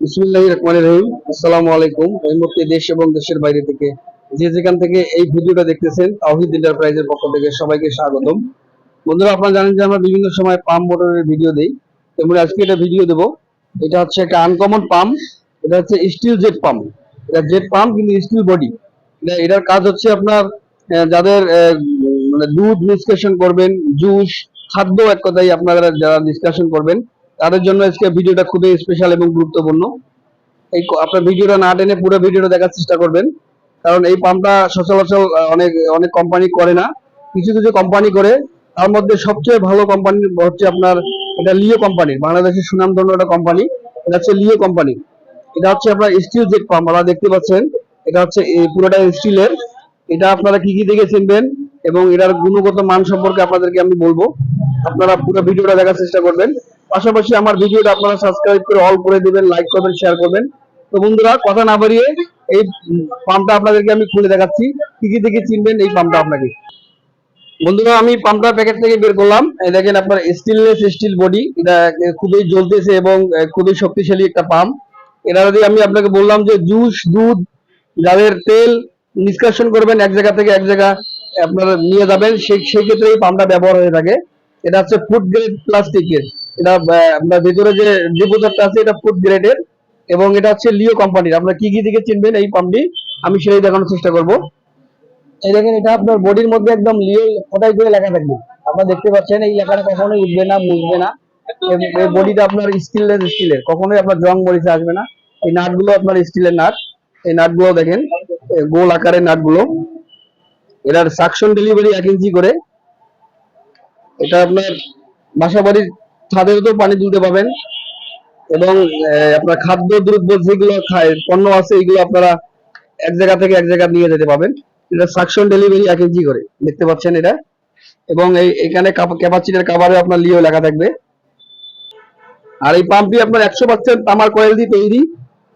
এটা হচ্ছে পাম্প কিন্তু বডি এটা, এটার কাজ হচ্ছে আপনার যাদের মানে দুধ নিষ্কাশন করবেন, জুস, খাদ্য এক কথাই আপনারা যারা নিষ্কাশন করবেন তাদের জন্য আজকে ভিডিওটা খুবই স্পেশাল এবং গুরুত্বপূর্ণ। এই আপনার ভিডিওটা না টেনে পুরো ভিডিওটা দেখার চেষ্টা করবেন। কারণ এই পাম্পটা সচরাচর অনেক অনেক কোম্পানি করে না। কিছু কিছু কোম্পানি করে। তার মধ্যে সবচেয়ে ভালো কোম্পানি হচ্ছে আপনার, এটা লিও কোম্পানির বাংলাদেশের সুনামধন্য একটা কোম্পানি এটা হচ্ছে লিও কোম্পানি এটা হচ্ছে আপনার স্টিল জেট পাম্প আপনারা দেখতে পাচ্ছেন, এটা হচ্ছে পুরোটা স্টিলের। এটা আপনারা কি কি দেখে চিনবেন? এবং এটার গুণগত মান সম্পর্কে আপনাদেরকে আমি বলব। আপনারা পুরো ভিডিওটা দেখার চেষ্টা করবেন। পাশাপাশি আমার ভিডিওটা আপনারা সাবস্ক্রাইব করে অল করে দিবেন লাইক করবেন শেয়ার করবেন। তো বন্ধুরা, কথা না বাড়িয়ে এই পাম্পটা আপনাদেরকে আমি খুলে দেখাচ্ছি। কি কি দেখে চিনবেন এই পাম্পটা আপনাকে? বন্ধুরা, আমি পাম্পটা প্যাকেট থেকে বের করলাম। এই দেখেন আপনার স্টিললেস স্টিল বডি এটা খুবই জ্বলতেছে এবং খুবই শক্তিশালী একটা পাম্প। এটা যদি আমি আপনাকে বললাম যে জুস, দুধ, যাদের তেল নিষ্কাশন করবেন এক জায়গা থেকে এক জায়গা আপনারা নিয়ে যাবেন, সেই সেই ক্ষেত্রে এই পাম্পটা ব্যবহার হয়ে থাকে। এটা হচ্ছে ফুড গ্রেড প্লাস্টিকের এটা আপনার ভিতরে যে ডিপোজারটা আছে, এটা ফুড গ্রেডের এবং এটা হচ্ছে লিও কোম্পানির আপনারা কি কি দিকে চিনবেন এই পাম্পটি আমি সেটাই দেখানোর চেষ্টা করব। এই দেখেন, এটা আপনার বডির মধ্যে একদম লিও ফোটাই করে লেখা থাকবে। আপনারা দেখতে পাচ্ছেন, এই লেখাটা কখনোই উঠবে না, মুছবে না। এই- বডিটা আপনার স্টিলের স্টিলের কখনোই আপনার জং মরিচে আসবে না। এই নাটগুলো আপনার স্টিলের নাট। এই নাটগুলো দেখেন গোল আকারের নাটগুলো। এটার সাকশন ডেলিভারি এক ইঞ্চি করে। এটা আপনার বাসা ছাদের তো পানি তুলতে পাবেন। এবং আপনার খাদ্য দ্রব্য যেগুলো খায়, পণ্য আছে, এগুলো আপনারা এক জায়গা থেকে এক জায়গা নিয়ে যেতে পাবেন এটা সাকশন ডেলিভারি এক ইঞ্চি করে, দেখতে পাচ্ছেন এটা। এবং এই, এখানে ক্যাপাসিটির কাভারে আপনার লিও লেখা থাকবে। আর এই পাম্পটি আপনার একশো পার্সেন্ট তামার কয়েল দিয়ে তৈরি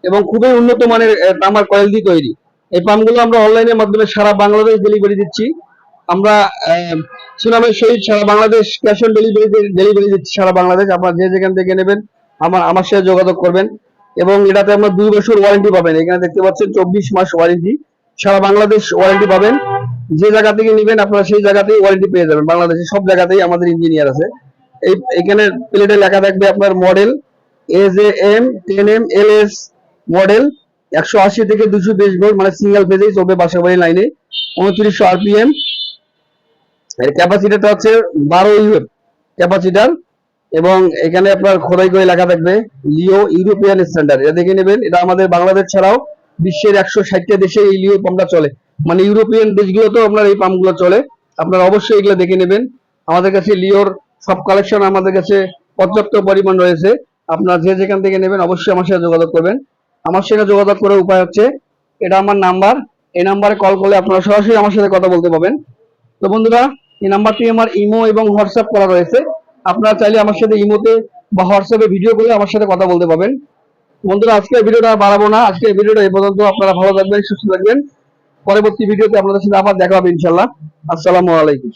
এবং খুবই উন্নত মানের তামার কয়েল দিয়ে তৈরি। এই পাম্পগুলো আমরা অনলাইনের মাধ্যমে সারা বাংলাদেশ ডেলিভারি দিচ্ছি। আমরা সুনামের সহিত সারা Bangladesh cash on delivery delivery দিচ্ছি সারা বাংলাদেশ। আপনারা যে যেখান থেকে নেবেন, আমার আমার সাথে যোগাযোগ করবেন। এবং এটাতে আপনার দুই বছর ওয়ারেন্টি পাবেন। এখানে দেখতে পাচ্ছেন চব্বিশ মাস ওয়ারেন্টি সারা বাংলাদেশ ওয়ারেন্টি পাবেন। যে জায়গা থেকে নেবেন, আপনারা সেই জায়গাতেই ওয়ারেন্টি পেয়ে যাবেন। বাংলাদেশের সব জায়গাতেই আমাদের ইঞ্জিনিয়ার আছে। এই, এখানে প্লেটে লেখা থাকবে আপনার model as A M ten M L S model একশো আশি থেকে দুশো বিশ ভোল্ট মানে সিঙ্গেল ফেজেই চলবে বাসাবাড়ি লাইনে উনত্রিশশো আরপিএম এর ক্যাপাসিটারটা হচ্ছে বারো ইউএফ ক্যাপাসিটার এবং এখানে আপনার খোদাই করে লেখা থাকবে লিও ইউরোপিয়ান স্ট্যান্ডার্ড। এটা দেখে নেবেন, এটা আমাদের বাংলাদেশ ছাড়াও বিশ্বের একশো ষাটটা দেশে এই লিও পাম্পটা চলে। মানে ইউরোপিয়ান দেশগুলোতেও আপনার এই পাম্পগুলো চলে। আপনারা অবশ্যই এগুলো দেখে নেবেন। আমাদের কাছে লিওর সব কালেকশন আমাদের কাছে পর্যাপ্ত পরিমাণ রয়েছে। আপনার যে যেখান থেকে নেবেন অবশ্যই আমার সাথে যোগাযোগ করবেন। আমার সাথে যোগাযোগ করার উপায় হচ্ছে, এটা আমার নাম্বার এই নাম্বারে কল করলে আপনারা সরাসরি আমার সাথে কথা বলতে পারবেন। তো বন্ধুরা এই নাম্বারটি আমার ইমো এবং হোয়াটসঅ্যাপ করা রয়েছে। আপনারা চাইলে আমার সাথে ইমোতে বা হোয়াটসঅ্যাপে ভিডিও করে আমার সাথে কথা বলতে পারবেন। বন্ধুরা আজকে ভিডিওটা বাড়াবো না। আজকে ভিডিওটা এই পর্যন্ত। আপনারা ভালো থাকবেন, সুস্থ থাকবেন। পরবর্তী ভিডিওতে আপনাদের সাথে আবার দেখা হবে ইনশাল্লাহ আসসালামু আলাইকুম।